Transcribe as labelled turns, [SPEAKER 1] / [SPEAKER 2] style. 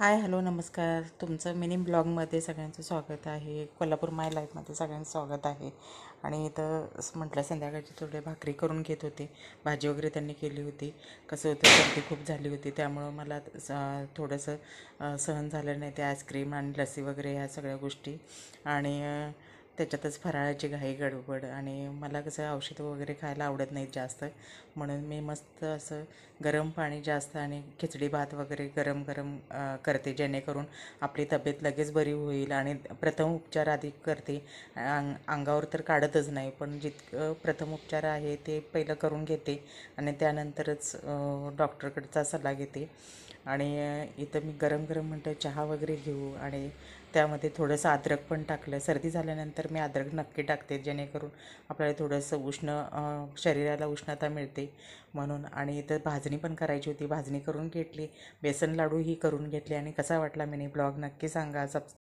[SPEAKER 1] Hi hello नमस्कार. तुमचं mini ब्लॉगमध्ये सगळ्यांचं स्वागत आहे. कोल्हापूर माय लाईफमध्ये सगळ्यांचं स्वागत आहे. आणि इथं म्हटलं संध्याकाळची थोडे भाकरी करून घेत होते. भाजी वगैरे त्यांनी केली होती. कसं होतं सर्दी खूप झाली होती. त्यामुळं मला स- थोडंसं सहन झालं नाही. ते आईस्क्रीम आणि लस्सी वगैरे ह्या सगळ्या गोष्टी. आणि त्याच्यातच फराळाची घाई गडबड आणि मला कसं औषधं वगैरे खायला आवडत नाहीत जास्त. म्हणून मी मस्त असं गरम पाणी जास्त आणि खिचडी भात वगैरे गरम गरम करते. जेणेकरून आपली तब्येत लगेच बरी होईल आणि प्रथम उपचार आधी करते. अंग अंगावर तर काढतच नाही पण जितकं प्रथम उपचार आहे ते पहिलं करून घेते आणि त्यानंतरच डॉक्टरकडचा सल्ला घेते. आणि इथं मी गरम गरम म्हणतं चहा वगैरे घेऊ आणि त्यामध्ये थोडंसं अद्रक पण टाकलं. सर्दी झाल्यानंतर मी अद्रक नक्की टाकते जेणेकरून आपल्याला थोडंसं उष्ण शरीराला उष्णता मिळते म्हणून. आणि इथं भाजणी पण करायची होती. भाजणी करून घेतली. बेसन लाडूही करून घेतले. आणि कसा वाटला मिनी? ब्लॉग नक्की सांगा. सब